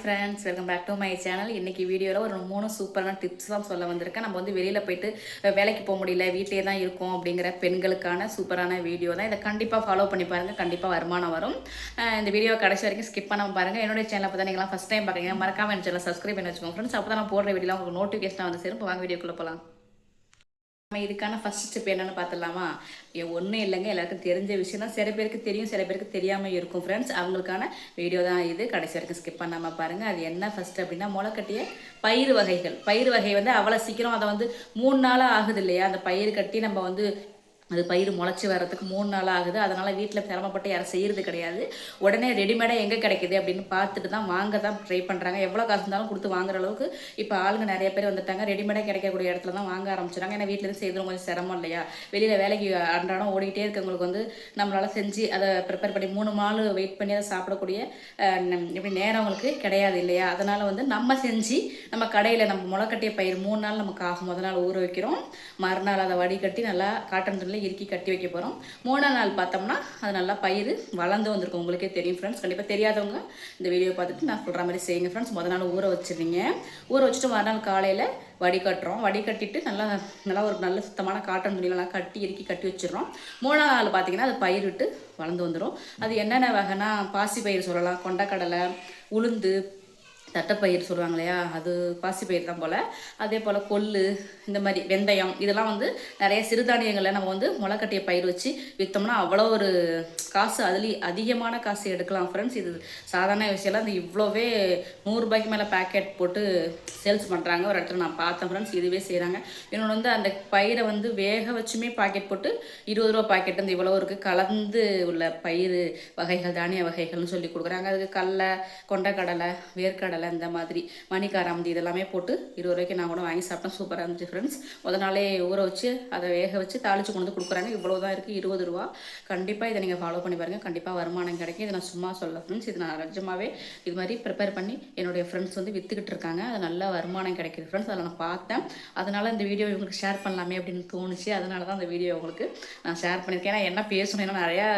Friends welcome back to my channel இன்றைக்கி வீடியோவில் ஒரு மூணு சூப்பரான டிப்ஸ் தான் சொல்ல வந்திருக்கேன். நம்ம வந்து வெளியில் போயிட்டு வேலைக்கு போக முடியல வீட்டிலே தான் இருக்கோம் அப்படிங்கிற பெண்களுக்கான சூப்பரான வீடியோ தான். இதை கண்டிப்பாக ஃபாலோ பண்ணி பாருங்கள் கண்டிப்பாக வருமானம் வரும். இந்த வீடியோ கடைசி வரைக்கும் ஸ்கிப் பண்ணாமல் பாருங்கள் என்னுடைய சேனலை பார்த்தா நீங்களாம் ஃபஸ்ட் டைம் பார்க்குறீங்க. மறக்காம என் சேனல் சப்ஸ்கிரைப் பண்ணி வச்சுக்கோங்க. ஃப்ரெண்ட்ஸ் அப்போ தான் நான் போடுற வீடியோ உங்களுக்கு நோட்டிஃபிகேஷன் வந்து சேரும். வாங்க வீடியோக்குள்ளே போகலாம் நம்ம இதுக்கான ஃபர்ஸ்ட் ஸ்டெப் என்னன்னு பார்த்துடலாமா ஒன்றும் இல்லைங்க. எல்லாருக்கும் தெரிஞ்ச விஷயம் தான் சில பேருக்கு தெரியும் சில பேருக்கு தெரியாமல் இருக்கும் ஃப்ரெண்ட்ஸ் அவங்களுக்கான வீடியோ தான் இது. கடைசி வரைக்கும் ஸ்கிப் பண்ணாமல் பாருங்கள் அது என்ன ஃபஸ்ட்டு அப்படின்னா முளைக்கட்டிய பயிர் வகைகள். பயிர் வகை வந்து அவ்வளோ சீக்கிரம் அதை வந்து மூணு நாளாக ஆகுது இல்லையா? அந்த பயிர் கட்டி நம்ம வந்து அது பயிர் முளைச்சி வர்றதுக்கு மூணு நாள் ஆகுது. அதனால் வீட்டில் சிரமப்பட்டு யாரும் செய்கிறது கிடையாது. உடனே ரெடிமேடாக எங்கே கிடைக்குது அப்படின்னு பார்த்துட்டு தான் வாங்க தான் ட்ரை பண்ணுறாங்க எவ்வளோ காசு இருந்தாலும் கொடுத்து வாங்குற அளவுக்கு இப்போ ஆளுங்க நிறைய பேர் வந்துட்டாங்க. ரெடிமேடாக கிடைக்கக்கூடிய இடத்துல தான் வாங்க ஆரம்பிச்சிட்டாங்க ஏன்னா வீட்டிலேருந்து செய்கிறது கொஞ்சம் சிரமம் இல்லையா? வெளியில் வேலைக்கு அன்றாடம் ஓடிக்கிட்டே இருக்கவங்களுக்கு வந்து நம்மளால் செஞ்சு அதை ப்ரிப்பேர் பண்ணி மூணு நாள் வெயிட் பண்ணி அதை சாப்பிடக்கூடிய இப்படி நேரம் அவங்களுக்கு கிடையாது இல்லையா? அதனால் வந்து நம்ம செஞ்சு நம்ம கடையில் நம்ம முளைக்கட்டிய பயிர் மூணு நாள் நமக்கு ஆகும். முத நாள் ஊற வைக்கிறோம். மறுநாள் அதை வடிகட்டி நல்லா காட்டன் துணியில் இறுக்கி கட்டி வைக்க போகிறோம் மூணாம் நாள் பார்த்தோம்னா அது நல்லா பயிர் வளர்ந்து வந்திருக்கும். உங்களுக்கே தெரியும் ஃப்ரெண்ட்ஸ் கண்டிப்பாக தெரியாதவங்க இந்த வீடியோ பார்த்துட்டு நான் சொல்கிற மாதிரி செய்யுங்க ஃப்ரெண்ட்ஸ் முத நாள் ஊற வச்சிருந்தீங்க ஊற வச்சுட்டு மறுநாள் காலையில் வடிகட்டுறோம் வடிகட்டிட்டு நல்லா நல்லா ஒரு நல்ல சுத்தமான காட்டன் துணியெல்லாம் கட்டி இறுக்கி கட்டி வச்சிடுறோம். மூணாம் நாள் பார்த்தீங்கன்னா அது பயிர் விட்டு வளர்ந்து வந்துடும் அது என்னென்ன வகைனா பாசி பயிர் சொல்லலாம் கொண்டக்கடலை உளுந்து தட்டைப்பயிர் சொல்லுவாங்க இல்லையா அது பாசிப்பயிர் தான் போல். அதே போல் கொள்ளு இந்த மாதிரி வெந்தயம் இதெல்லாம் வந்து நிறைய சிறுதானியங்களை நம்ம வந்து முளைக்கட்டிய பயிர் வச்சு விற்றோம்னா அவ்வளோ ஒரு காசு அதுலேயும் அதிகமான காசு எடுக்கலாம் ஃப்ரெண்ட்ஸ் இது சாதாரண விஷயம்லாம் இந்த இவ்வளோவே நூறுரூபாய்க்கு மேலே பேக்கெட் போட்டு சேல்ஸ் பண்ணுறாங்க ஒரு இடத்துல நான் பார்த்தேன் ஃப்ரெண்ட்ஸ் இதுவே செய்கிறாங்க இன்னொன்று வந்து அந்த பயிரை வந்து வேக வச்சுமே பாக்கெட் போட்டு இருபது ரூபா பாக்கெட் வந்து இவ்வளோ இருக்குது கலந்து உள்ள பயிர் வகைகள் தானிய வகைகள்னு சொல்லி கொடுக்குறாங்க. அதுக்கு கடலை கொண்டக்கடலை வேர்க்கடலை இந்த மாதிரி மணிக்காராமதி இதெல்லாமே போட்டு இருபது ரூபாய்க்கு நான் கூட வாங்கி சாப்பிட்டேன். சூப்பராக இருந்துச்சு ஃப்ரெண்ட்ஸ் முத நாளே ஊற வச்சு அதை வேக வச்சு தாளிச்சு கொண்டு வந்து கொடுக்குறாங்க. இவ்வளோ தான் இருக்குது இருபது ரூபா. கண்டிப்பாக இதை நீங்கள் ஃபாலோ பண்ணி பாருங்கள் கண்டிப்பாக வருமானம் கிடைக்கும். இது நான் சும்மா சொல்ல ஃப்ரெண்ட்ஸ் இது நான் நிஜமாகவே இது மாதிரி ப்ரிப்பேர் பண்ணி என்னுடைய ஃப்ரெண்ட்ஸ் வந்து விற்றுக்கிட்டு இருக்காங்க. அது நல்ல வருமானம் கிடைக்கிது ஃப்ரெண்ட்ஸ் அதை நான் பார்த்தேன். அதனால் இந்த வீடியோ இவங்களுக்கு ஷேர் பண்ணலாமே அப்படின்னு தோணுச்சு. அதனால தான் அந்த வீடியோ உங்களுக்கு நான் ஷேர் பண்ணியிருக்கேன். ஏன்னா என்ன பேசணும்? ஏன்னா நிறையா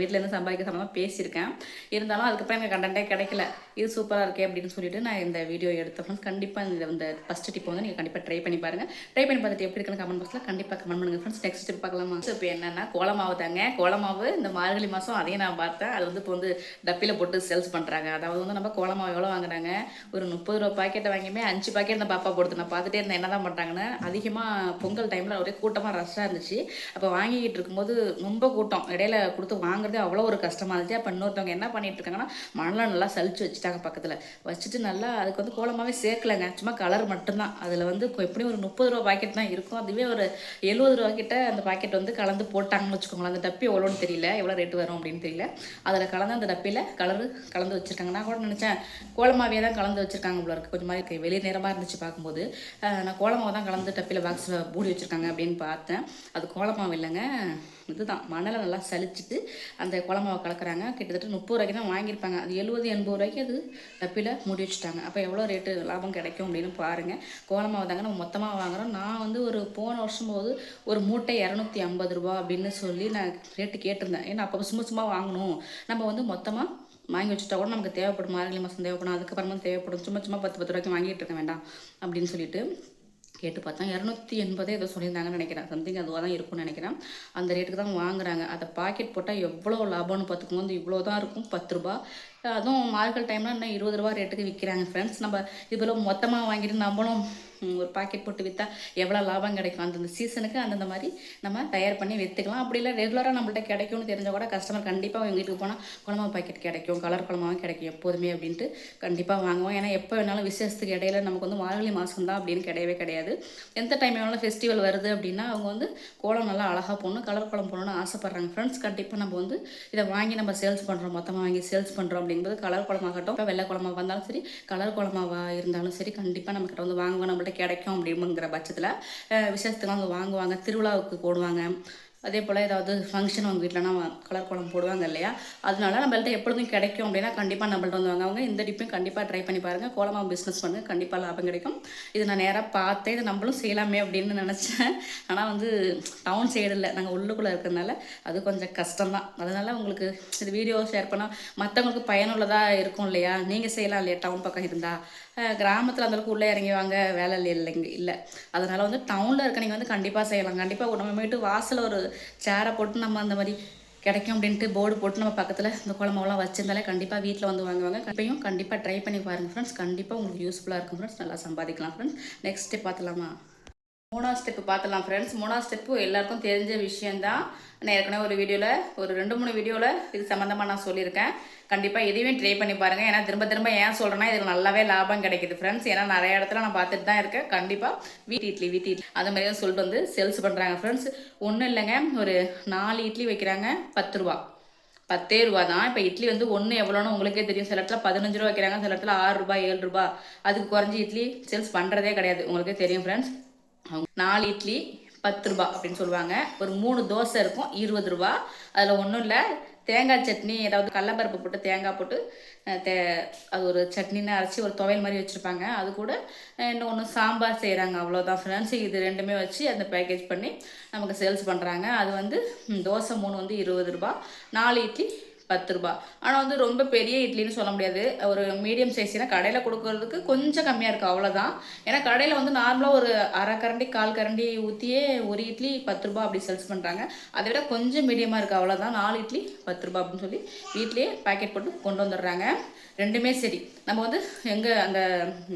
வீட்டிலேருந்து சம்பாதிக்க சம்மந்தமாக பேசியிருக்கேன். இருந்தாலும் அதுக்கப்புறம் எனக்கு கண்டென்ட்டே கிடைக்கல. இது சூப்பராக இருக்கே அப்படின்னு சொல்லிட்டு நான் இந்த வீடியோ எடுத்த கண்டிப்பாக இந்த இந்த ஃபஸ்ட் டிப் வந்து நீங்கள் கண்டிப்பாக ட்ரை பண்ணி பாருங்கள் ட்ரை பண்ணி பார்த்துட்டு எப்படி இருக்குன்னு கமெண்ட் பாக்ஸில் கண்டிப்பாக கமெண்ட் பண்ணுங்கள் ஃப்ரெண்ட்ஸ் நெக்ஸ்ட் டிப் பார்க்கலாமா? ஸோ இப்போ என்னென்னா கோலமாவு தாங்க. கோலமாவு இந்த மார்கழி மாதம் அதையும் நான் பார்த்தேன். அது வந்து இப்போ வந்து டப்பியில் போட்டு சேல்ஸ் பண்ணுறாங்க அதாவது வந்து நம்ம கோலமாவு எவ்வளோ வாங்குறாங்க? ஒரு முப்பது ரூபா பாக்கெட்டை வாங்கியுமே அஞ்சு பாக்கெட் இந்த பாப்பா போடுது. நான் பார்த்துட்டே இருந்தேன். என்ன தான் பண்ணுறாங்கன்னு அதிகமாக பொங்கல் டைமில் ஒரே கூட்டமாக ரஷ்ஷாக இருந்துச்சு. அப்போ வாங்கிக்கிட்டு இருக்கும்போது ரொம்ப கூட்டம். இடையில கொடுத்து வாங்குறதே அவ்வளோ ஒரு கஷ்டமாக இருந்துச்சு அப்போ இன்னொருத்தவங்க என்ன பண்ணிட்டு இருக்காங்கன்னா மணலை நல்லா சளிச்சு வச்சுட்டாங்க பக்கத்தில். வச்சுட்டு நல்லா அதுக்கு வந்து கோலமாகவே சேர்க்கலைங்க. சும்மா கலர் மட்டும்தான். அதில் வந்து எப்படியும் ஒரு முப்பது ரூபா பாக்கெட் தான் இருக்கும். அதுவே ஒரு எழுபது ரூபா கிட்ட அந்த பாக்கெட் வந்து கலந்து போட்டாங்கன்னு வச்சுக்கோங்களேன். அந்த டப்பி எவ்வளோன்னு தெரியல. எவ்வளோ ரேட்டு வரும் அப்படின்னு தெரியல. அதில் கலந்து அந்த டப்பியில் கலரு கலந்து வச்சுருக்காங்க. நான் கூட நினச்சேன் கோலமாவே தான் கலந்து வச்சுருக்காங்க போல இருக்குது கொஞ்சம் மாதிரி வெளி நேரமாக இருந்துச்சு பார்க்கும்போது. நான் கோலமாவை தான் கலந்து டப்பியில் பாக்ஸில் மூடி வச்சுருக்காங்க அப்படின்னு பார்த்தேன். அது கோலமாவு இல்லைங்க. இதுதான். மணலை நல்லா சலிச்சிட்டு அந்த குழம்பாவை கலக்குறாங்க. கிட்டத்தட்ட முப்பது ரூபாய்க்கு தான் வாங்கியிருப்பாங்க. அது எழுபது எண்பது ரூபாய்க்கு அது டப்பில் முடி வச்சுட்டாங்க. அப்போ எவ்வளோ ரேட்டு லாபம் கிடைக்கும் அப்படின்னு பாருங்கள் கோலமாவை தாங்க நம்ம மொத்தமாக வாங்குறோம். நான் வந்து ஒரு போன வருஷம் போது ஒரு மூட்டை இரநூத்தி ஐம்பது ரூபா அப்படின்னு சொல்லி நான் ரேட்டு கேட்டிருந்தேன். ஏன்னா அப்போ சும்மா சும்மா வாங்கணும். நம்ம வந்து மொத்தமாக வாங்கி வச்சுட்டா கூட நமக்கு தேவைப்படும். மார்கழி மாதம் தேவைப்படும். அதுக்கப்புறமா தேவைப்படும். சும்மா சும்மா பத்து பத்து ரூபாய்க்கு வாங்கிட்டு இருக்க வேண்டாம் அப்படின்னு சொல்லிட்டு கேட்டு பார்த்தா இரநூத்தி எண்பதே ஏதோ சொல்லியிருந்தாங்கன்னு நினைக்கிறேன். சம்திங் அதுவாக தான் இருக்கும்னு நினைக்கிறேன். அந்த ரேட்டுக்கு தான் வாங்குறாங்க. அதை பாக்கெட் போட்டால் எவ்வளோ லாபம்னு பார்த்துக்கோங்க வந்து இவ்வளோ தான் இருக்கும். பத்து ரூபா. அதுவும் மார்கல் டைம்லாம் இன்னும் இருபது ரூபா ரேட்டுக்கு விற்கிறாங்க ஃப்ரெண்ட்ஸ் நம்ம இவ்வளோ மொத்தமாக வாங்கிட்டு நம்மளும் ஒரு பாக்கெட் போட்டு விற்றா எவ்வளோ லாபம் கிடைக்கும்? அந்தந்த சீசனுக்கு அந்தந்த மாதிரி நம்ம தயார் பண்ணி விற்றுக்கலாம் அப்படி இல்லை ரெகுலராக நம்மள்ட்ட கிடைக்கும்னு தெரிஞ்சால் கூட கஸ்டமர் கண்டிப்பாக எங்கள் வீட்டுக்கு போனால் குழம்பு பாக்கெட் கிடைக்கும் கலர் குழம்பாவும் கிடைக்கும் எப்போதுமே அப்படின்ட்டு கண்டிப்பாக வாங்குவோம். ஏன்னா எப்போ வேணாலும் விசேஷத்துக்கு இடையில நமக்கு வந்து மார்கழி மாதம் தான் அப்படின்னு கிடையவே கிடையாது. எந்த டைம் வேணாலும் ஃபெஸ்டிவல் வருது அப்படின்னா அவங்க வந்து கோலம் நல்லா அழகாக போடணும் கலர் கோலம் போடணும்னு ஆசைப்பட்றாங்க. ஃப்ரெண்ட்ஸ் கண்டிப்பாக நம்ம வந்து இதை வாங்கி நம்ம சேல்ஸ் பண்ணுறோம் மொத்தமாக வாங்கி சேல்ஸ் பண்ணுறோம் அப்படிங்கும்போது கலர் குழம்பாகட்டும் இப்போ வெள்ளை குழம்பா வந்தாலும் சரி கலர் குழம்பாவா இருந்தாலும் சரி கண்டிப்பாக நம்மக்கிட்ட வந்து வாங்குவோம். நம்மள்ட்ட கிடைக்கும் அப்படிங்கிற பட்சத்தில் விசேஷத்துக்கு அவங்க வாங்குவாங்க திருவிழாவுக்கு போடுவாங்க. அதே போல் ஏதாவது ஃபங்க்ஷன் உங்கள் வீட்டிலனா கலர் குழம்பு போடுவாங்க இல்லையா? அதனால நம்மள்ட்ட எப்பொழுதும் கிடைக்கும் அப்படின்னா கண்டிப்பாக நம்மள்ட்ட வந்து வாங்க அவங்க இந்த டிப்பையும் கண்டிப்பாக ட்ரை பண்ணி பாருங்கள் கோலமாக பிஸ்னஸ் பண்ணுங்கள் கண்டிப்பாக லாபம் கிடைக்கும். இது நான் நேராக பார்த்தேன் இது நம்மளும் செய்யலாமே அப்படின்னு நினச்சேன். ஆனால் வந்து டவுன் சைடு இல்லை. நாங்கள் உள்ளுக்குள்ளே இருக்கிறதுனால அது கொஞ்சம் கஷ்டம்தான். அதனால் உங்களுக்கு இது வீடியோ ஷேர் பண்ணால் மற்றவங்களுக்கு பயனுள்ளதாக இருக்கும் இல்லையா? நீங்கள் செய்யலாம் இல்லையா? டவுன் பக்கம் இருந்தால் கிராமத்தில் அந்தளவுக்கு உள்ளே இறங்கி வாங்க வேலை இல்லை இல்லைங்க இல்லை. அதனால் வந்து டவுனில் இருக்க நீங்கள் வந்து கண்டிப்பாக செய்யலாம். கண்டிப்பாக நம்ம வீட்டு வாசலில் ஒரு சேரை போட்டு நம்ம அந்த மாதிரி கிடைக்கும் அப்படின்ட்டு போர்டு போட்டு நம்ம பக்கத்தில் இந்த குழம்பெல்லாம் வச்சிருந்தாலே கண்டிப்பாக வீட்டில் வந்து வாங்குவாங்க. இப்பயும் கண்டிப்பாக ட்ரை பண்ணி பாருங்கள் ஃப்ரெண்ட்ஸ் கண்டிப்பாக உங்களுக்கு யூஸ்ஃபுல்லாக இருக்கும் ஃப்ரெண்ட்ஸ் நல்லா சம்பாதிக்கலாம் ஃப்ரெண்ட்ஸ் நெக்ஸ்ட் பார்த்துலாமா? மூணாவது ஸ்டெப்பு பார்த்துலாம் ஃப்ரெண்ட்ஸ் மூணாவது ஸ்டெப்பு எல்லாருக்கும் தெரிஞ்ச விஷயந்தான் நான் ஏற்கனவே ஒரு வீடியோவில் ஒரு ரெண்டு மூணு வீடியோவில் இது சம்மந்தமாக நான் சொல்லியிருக்கேன். கண்டிப்பாக எதையுமே ட்ரை பண்ணி பாருங்கள் ஏன்னா திரும்ப திரும்ப ஏன் சொல்கிறேன்னா இதில் நல்லாவே லாபம் கிடைக்குது ஃப்ரெண்ட்ஸ் ஏன்னா நிறைய இடத்துல நான் பார்த்துட்டு தான் இருக்கேன். கண்டிப்பாக வீட்டு இட்லி வீட்டு இட்லி. அந்த மாதிரி தான் சொல்லிட்டு வந்து சேல்ஸ் பண்ணுறாங்க ஃப்ரெண்ட்ஸ் ஒன்றும் இல்லைங்க. ஒரு நாலு இட்லி வைக்கிறாங்க பத்து ரூபா. பத்தே ரூபா தான். இப்போ இட்லி வந்து ஒன்று எவ்வளோன்னு உங்களுக்கே தெரியும். சில இடத்துல பதினஞ்சு ரூபா வைக்கிறாங்க சில இடத்துல ஆறு ரூபாய் ஏழு ரூபாய் அதுக்கு குறைஞ்சி இட்லி சேல்ஸ் பண்ணுறதே கிடையாது. உங்களுக்கே தெரியும் ஃப்ரெண்ட்ஸ் நாலு இட்லி பத்து ரூபா அப்படின்னு சொல்லுவாங்க. ஒரு மூணு தோசை இருக்கும் இருபது ரூபா. அதில் ஒன்றும் இல்லை. தேங்காய் சட்னி ஏதாவது கடலப்பருப்பு போட்டு தேங்காய் போட்டு தே அது ஒரு சட்னின்னு அரைச்சி ஒரு துவையல் மாதிரி வச்சுருப்பாங்க. அது கூட இன்னும் ஒன்று சாம்பார் செய்கிறாங்க அவ்வளோதான் ஃப்ரெண்ட்ஸ் இது ரெண்டுமே வச்சு அந்த பேக்கேஜ் பண்ணி நமக்கு சேல்ஸ் பண்ணுறாங்க அது வந்து தோசை மூணு வந்து இருபது ரூபா. நாலு இட்லி பத்து ரூபா ஆனால் வந்து ரொம்ப பெரிய இட்லின்னு சொல்ல முடியாது. ஒரு மீடியம் சைஸ்னா கடையில் கொடுக்கறதுக்கு கொஞ்சம் கம்மியாக இருக்குது அவ்வளோதான் ஏன்னா கடையில் வந்து நார்மலாக ஒரு அரை கரண்டி கால் கரண்டி ஊற்றியே ஒரு இட்லி பத்து ரூபா அப்படி சேல்ஸ் பண்ணுறாங்க அதை விட கொஞ்சம் மீடியமாக இருக்குது அவ்வளோதான் நாலு இட்லி பத்து ரூபா அப்படின்னு சொல்லி வீட்லேயே பேக்கெட் போட்டு கொண்டு வந்துடுறாங்க. ரெண்டுமே சரி. நம்ம வந்து எங்கே அந்த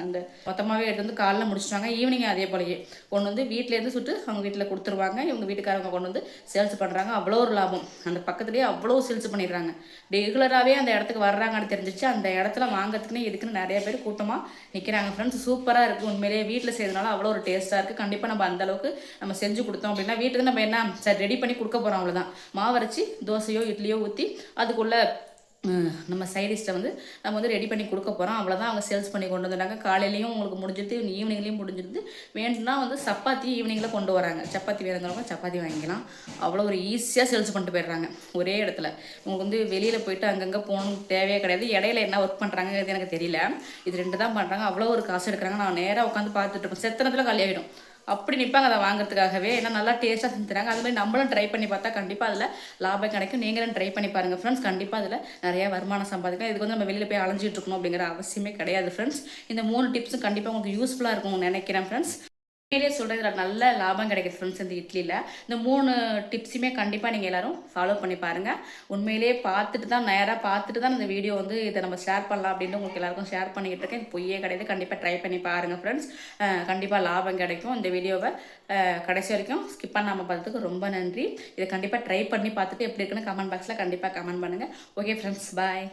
அந்த மொத்தமாகவே எடுத்து வந்து காலைல முடிச்சிட்டாங்க. ஈவினிங் அதே போலயே. கொண்டு வந்து வீட்டிலேருந்து சுட்டு அவங்க வீட்டில் கொடுத்துருவாங்க. இவங்க வீட்டுக்காரங்க கொண்டு வந்து சேல்ஸ் பண்ணுறாங்க அவ்வளோ ஒரு லாபம். அந்த பக்கத்துலேயே அவ்வளோ சேல்ஸ் பண்ணிடுறாங்க. ரெகுலராகவே அந்த இடத்துக்கு வர்றாங்கன்னு தெரிஞ்சிச்சு. அந்த இடத்துல வாங்குறதுக்குன்னு இதுக்குன்னு நிறைய பேர் கூட்டமாக நிற்கிறாங்க ஃப்ரெண்ட்ஸ் சூப்பராக இருக்குது உண்மையிலேயே வீட்டில் செய்யறதுனால அவ்வளோ ஒரு டேஸ்ட்டாக இருக்குது கண்டிப்பாக நம்ம அந்த அளவுக்கு நம்ம செஞ்சு கொடுத்தோம் அப்படின்னா வீட்டுக்கு நம்ம என்ன சரி ரெடி பண்ணி கொடுக்க போகிறோம் அவ்வளோதான் மாவரைச்சி தோசையோ இட்லியோ ஊற்றி அதுக்குள்ளே நம்ம சைடிஸ்ட்டை வந்து நம்ம வந்து ரெடி பண்ணி கொடுக்க போகிறோம் அவ்வளோதான் அவங்க சேல்ஸ் பண்ணி கொண்டு வந்துட்டாங்க காலையிலையும் உங்களுக்கு முடிஞ்சிருது ஈவினிங்லேயும் முடிஞ்சிருது. வேணும்னா வந்து சப்பாத்தி ஈவினிங்கில் கொண்டு வராங்க. சப்பாத்தி வேணுங்கிறவங்க சப்பாத்தி வாங்கிக்கலாம். அவ்வளோ ஒரு ஈஸியாக சேல்ஸ் பண்ணிட்டு போயிடுறாங்க. ஒரே இடத்துல. உங்களுக்கு வந்து வெளியில் போயிட்டு அங்கங்கே போகணும் தேவையே கிடையாது. இடையில என்ன ஒர்க் பண்ணுறாங்கிறது எனக்கு தெரியல. இது ரெண்டு தான் பண்ணுறாங்க அவ்வளோ ஒரு காசு எடுக்கிறாங்க. நான் நேராக உட்காந்து பார்த்துட்டு இருப்பேன். செத்தனத்தில் காலியாகிடும் அப்படி நிற்பாங்க அதை வாங்குறதுக்காகவே. ஏன்னா நல்லா டேஸ்ட்டாக செஞ்சு தராங்க அது மாதிரி நம்மளும் ட்ரை பண்ணி பார்த்தா கண்டிப்பாக அதில் லாபம் கிடைக்கும். நீங்களும் ட்ரை பண்ணி பாருங்கள் ஃப்ரெண்ட்ஸ் கண்டிப்பாக அதில் நிறையா வருமானம் சம்பாதிக்கலாம். இதுக்கு வந்து நம்ம வெளியில் போய் அலைஞ்சிட்டு இருக்கணும் அப்படிங்கிற அவசியமே கிடையாது ஃப்ரெண்ட்ஸ் இந்த மூணு டிப்ஸும் கண்டிப்பாக உங்களுக்கு யூஸ்ஃபுல்லாக இருக்கும்னு நினைக்கிறேன் ஃப்ரெண்ட்ஸ் உண்மையிலேயே சொல்கிறது நல்ல லாபம் கிடைக்குது ஃப்ரெண்ட்ஸ் இந்த இட்லியில் இந்த மூணு டிப்ஸுமே கண்டிப்பாக நீங்கள் எல்லாரும் ஃபாலோ பண்ணி பாருங்கள் உண்மையிலேயே பார்த்துட்டு தான் நேராக பார்த்துட்டு தான் இந்த வீடியோ வந்து இதை நம்ம ஷேர் பண்ணலாம் அப்படின்னு உங்களுக்கு எல்லாருக்கும் ஷேர் பண்ணிக்கிட்டு இருக்கேன். இது பொய்யே கிடையாது. கண்டிப்பாக ட்ரை பண்ணி பாருங்கள் ஃப்ரெண்ட்ஸ் கண்டிப்பாக லாபம் கிடைக்கும். இந்த வீடியோவை கடைசி வரைக்கும் ஸ்கிப் பண்ணாமல் பார்த்ததுக்கு ரொம்ப நன்றி. இதை கண்டிப்பாக ட்ரை பண்ணி பார்த்துட்டு எப்படி இருக்குன்னு கமெண்ட் பாக்ஸில் கண்டிப்பாக கமெண்ட் பண்ணுங்கள் ஓகே ஃப்ரெண்ட்ஸ் பாய்